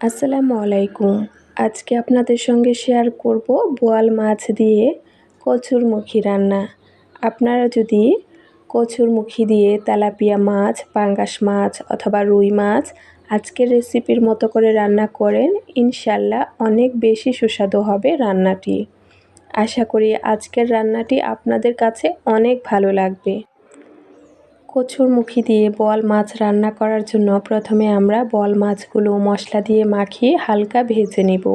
আসসালামু আলাইকুম। আজকে আপনাদের সঙ্গে শেয়ার করব বোয়াল মাছ দিয়ে কচুরমুখী রান্না। আপনারা যদি কচুরমুখী দিয়ে তেলাপিয়া মাছ, পাঙ্গাস মাছ অথবা রুই মাছ আজকের রেসিপির মতো করে রান্না করেন ইনশাল্লাহ অনেক বেশি সুস্বাদু হবে রান্নাটি। আশা করি আজকের রান্নাটি আপনাদের কাছে অনেক ভালো লাগবে। কচুরমুখী দিয়ে বল মাছ রান্না করার জন্য প্রথমে আমরা বল মাছগুলো মশলা দিয়ে মাখিয়ে হালকা ভেজে নেব।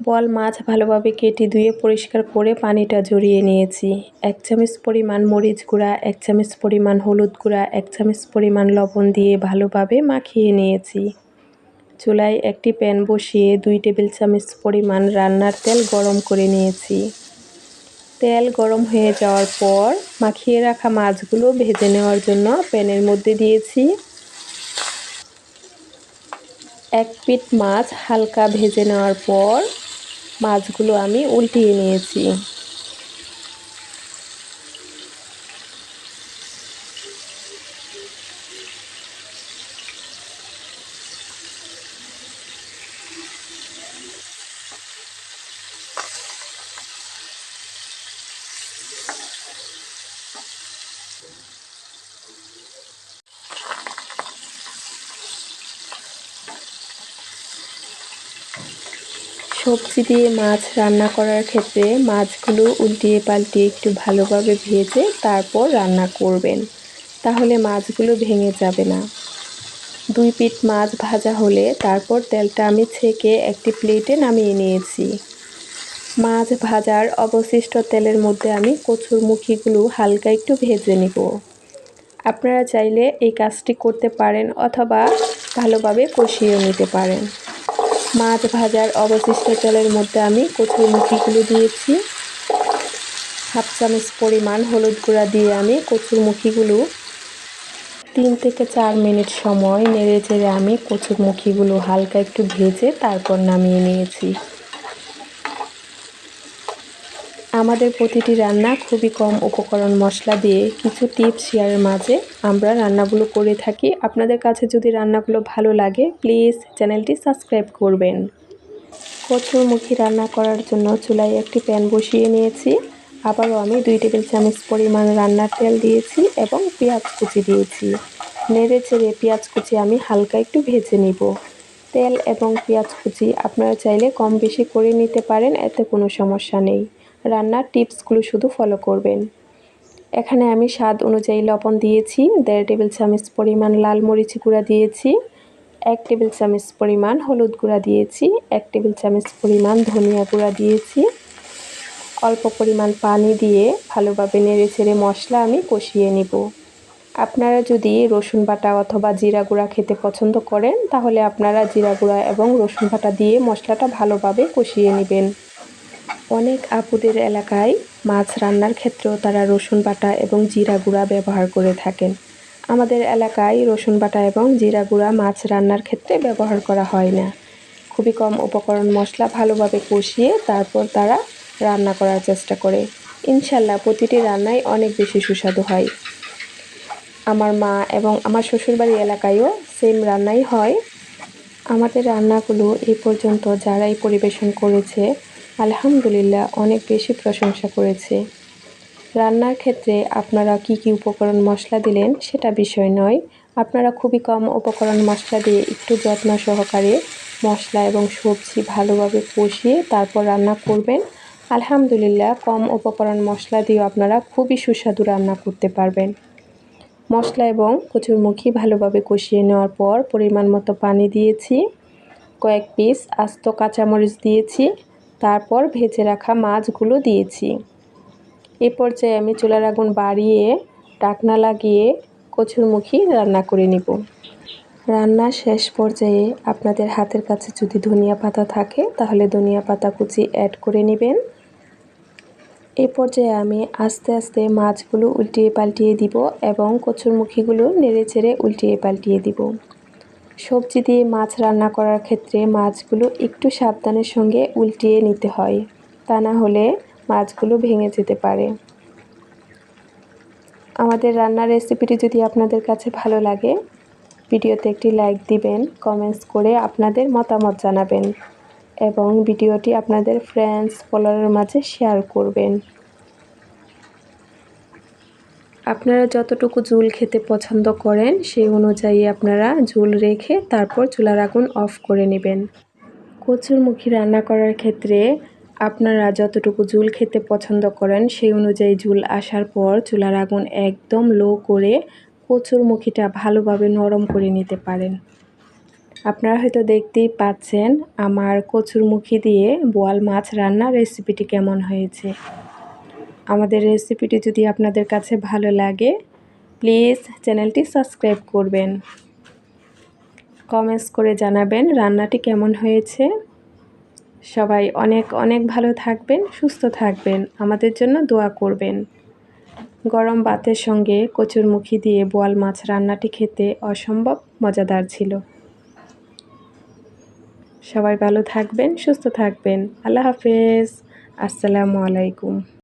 বল মাছ ভালোভাবে কেটে ধুয়ে পরিষ্কার করে পানিটা জড়িয়ে নিয়েছি। এক চামচ পরিমাণ মরিচ গুঁড়া, এক চামচ পরিমাণ হলুদ গুঁড়া, এক চামচ পরিমাণ লবণ দিয়ে ভালোভাবে মাখিয়ে নিয়েছি। চুলায় একটি প্যান বসিয়ে দুই টেবিল চামচ পরিমাণ রান্নার তেল গরম করে নিয়েছি। তেল গরম হয়ে যাওয়ার পর মাখিয়ে রাখা মাছগুলো ভেজে নেওয়ার জন্য প্যানের মধ্যে দিয়েছি। এক পিট মাছ হালকা ভেজে নেওয়ার পর মাছগুলো আমি উল্টিয়ে নিয়েছি। সবজি দিয়ে মাছ রান্না করার ক্ষেত্রে মাছগুলো উল্টিয়ে পাল্টিয়ে একটু ভালোভাবে ভেজে তারপর রান্না করবেন। তাহলে মাছগুলো ভেঙে যাবে না। দুই পিট মাছ ভাজা হলে তারপর তেলটা আমি ছেঁকে একটি প্লেটে নামিয়ে নিয়েছি। মাছ ভাজার অবশিষ্ট তেলের মধ্যে আমি কচুর মুখিগুলো হালকা একটু ভেজে নিব। আপনারা চাইলে এই কাজটি করতে পারেন অথবা ভালোভাবে কষিয়ে নিতে পারেন। মাছ ভাজার অবশিষ্ট তেলের মধ্যে আমি কচুর কচুরমুখিগুলো দিয়েছি। হাফ চামচ পরিমাণ হলুদ গুঁড়া দিয়ে আমি কচুর কচুরমুখিগুলো তিন থেকে চার মিনিট সময় নেড়ে চেড়ে আমি কচুর কচুরমুখিগুলো হালকা একটু ভেজে তারপর নামিয়ে নিয়েছি। আমাদের প্রতিটি রান্না খুবই কম উপকরণ মশলা দিয়ে কিছু টিপস শেয়ারের মাঝে আমরা রান্নাগুলো করে থাকি। আপনাদের কাছে যদি রান্নাগুলো ভালো লাগে প্লিজ চ্যানেলটি সাবস্ক্রাইব করবেন। কচুরমুখী রান্না করার জন্য চুলায় একটি প্যান বসিয়ে নিয়েছি। আবারও আমি দুই টেবিল চামচ পরিমাণ রান্নার তেল দিয়েছি এবং পেঁয়াজ কুচি দিয়েছি। নেড়ে চেড়ে পেঁয়াজ কুচি আমি হালকা একটু ভেজে নিব। তেল এবং পেঁয়াজ কুচি আপনারা চাইলে কম বেশি করে নিতে পারেন, এতে কোনো সমস্যা নেই। রান্নার টিপসগুলো শুধু ফলো করবেন। এখানে আমি স্বাদ অনুযায়ী লবণ দিয়েছি, দেড় টেবিল চামচ পরিমাণ লাল মরিচ গুঁড়া দিয়েছি, এক টেবিল চামচ পরিমাণ হলুদ গুঁড়া দিয়েছি, এক টেবিল চামচ পরিমাণ ধনিয়া গুঁড়া দিয়েছি। অল্প পরিমাণ পানি দিয়ে ভালোভাবে নেড়ে ছেড়ে মশলা আমি কষিয়ে নিব। আপনারা যদি রসুন বাটা অথবা জিরা গুঁড়া খেতে পছন্দ করেন, তাহলে আপনারা জিরা গুঁড়া এবং রসুন বাটা দিয়ে মশলাটা ভালোভাবে কষিয়ে নেবেন। অনেক আপুদের এলাকায় মাছ রান্নার ক্ষেত্রেও তারা রসুন বাটা এবং জিরা গুঁড়া ব্যবহার করে থাকেন। আমাদের এলাকায় রসুন বাটা এবং জিরা গুঁড়া মাছ রান্নার ক্ষেত্রে ব্যবহার করা হয় না। খুবই কম উপকরণ মশলা ভালোভাবে কষিয়ে তারপর তারা রান্না করার চেষ্টা করে। ইনশাল্লাহ প্রতিটি রান্নাই অনেক বেশি সুস্বাদু হয়। আমার মা এবং আমার শ্বশুরবাড়ি এলাকায়ও সেম রান্নাই হয়। আমাদের রান্নাগুলো এই পর্যন্ত যারাই পরিবেশন করেছে আলহামদুলিল্লাহ, অনেক বেশি প্রশংসা করেছে। রান্নার ক্ষেত্রে আপনারা কি কি উপকরণ মশলা দিলেন সেটা বিষয় নয়। আপনারা খুবই কম উপকরণ মশলা দিয়ে একটু যত্ন সহকারে মশলা এবং সবজি ভালোভাবে কষিয়ে তারপর রান্না করবেন। আলহামদুলিল্লাহ, কম উপকরণ মশলা দিয়েও আপনারা খুবই সুস্বাদু রান্না করতে পারবেন। মশলা এবং কচুরমুখী ভালোভাবে কষিয়ে নেওয়ার পর পরিমাণ মতো পানি দিয়েছি। কয়েক পিস আস্ত কাঁচামরিচ দিয়েছি। তারপর ভেজে রাখা মাছগুলো দিয়েছি। এ পর্যায়ে আমি চুলার আগুন বাড়িয়ে ডাকনা লাগিয়ে কচুরমুখী রান্না করে নিব। রান্না শেষ পর্যায়ে আপনাদের হাতের কাছে যদি ধনিয়া পাতা থাকে, তাহলে ধনিয়া পাতা কুচি অ্যাড করে নেবেন। এই পর্যায়ে আমি আস্তে আস্তে মাছগুলো উল্টিয়ে পাল্টিয়ে দিব এবং কচুরমুখীগুলো নেড়ে চেড়ে উল্টিয়ে পাল্টিয়ে দিব। সবজি দিয়ে মাছ রান্না করার ক্ষেত্রে মাছগুলো একটু সাবধানের সঙ্গে উল্টিয়ে নিতে হয়। তা না হলে মাছগুলো ভেঙে যেতে পারে। আমাদের রান্নার রেসিপিটি যদি আপনাদের কাছে ভালো লাগে, ভিডিওতে একটি লাইক দিবেন, কমেন্টস করে আপনাদের মতামত জানাবেন এবং ভিডিওটি আপনাদের ফ্রেন্ডস ফলোয়ারের মাঝে শেয়ার করবেন। আপনারা যতটুকু ঝুল খেতে পছন্দ করেন, সেই অনুযায়ী আপনারা ঝুল রেখে তারপর চুলার আগুন অফ করে নেবেন। কচুরমুখী রান্না করার ক্ষেত্রে আপনারা যতটুকু ঝুল খেতে পছন্দ করেন, সেই অনুযায়ী ঝুল আসার পর চুলার আগুন একদম লো করে কচুরমুখীটা ভালোভাবে নরম করে নিতে পারেন। আপনারা হয়তো দেখতেই পাচ্ছেন আমার কচুরমুখী দিয়ে বোয়াল মাছ রান্নার রেসিপিটি কেমন হয়েছে। আমাদের রেসিপিটি যদি আপনাদের কাছে ভালো লাগে প্লিজ চ্যানেলটি সাবস্ক্রাইব করবেন। কমেন্টস করে জানাবেন রান্নাটি কেমন হয়েছে। সবাই অনেক অনেক ভালো থাকবেন, সুস্থ থাকবেন, আমাদের জন্য দোয়া করবেন। গরম ভাতের সঙ্গে কচুরমুখী দিয়ে বোয়াল মাছ রান্নাটি খেতে অসম্ভব মজাদার ছিল। সবাই ভালো থাকবেন, সুস্থ থাকবেন। আল্লাহ হাফেজ। আসসালামু আলাইকুম।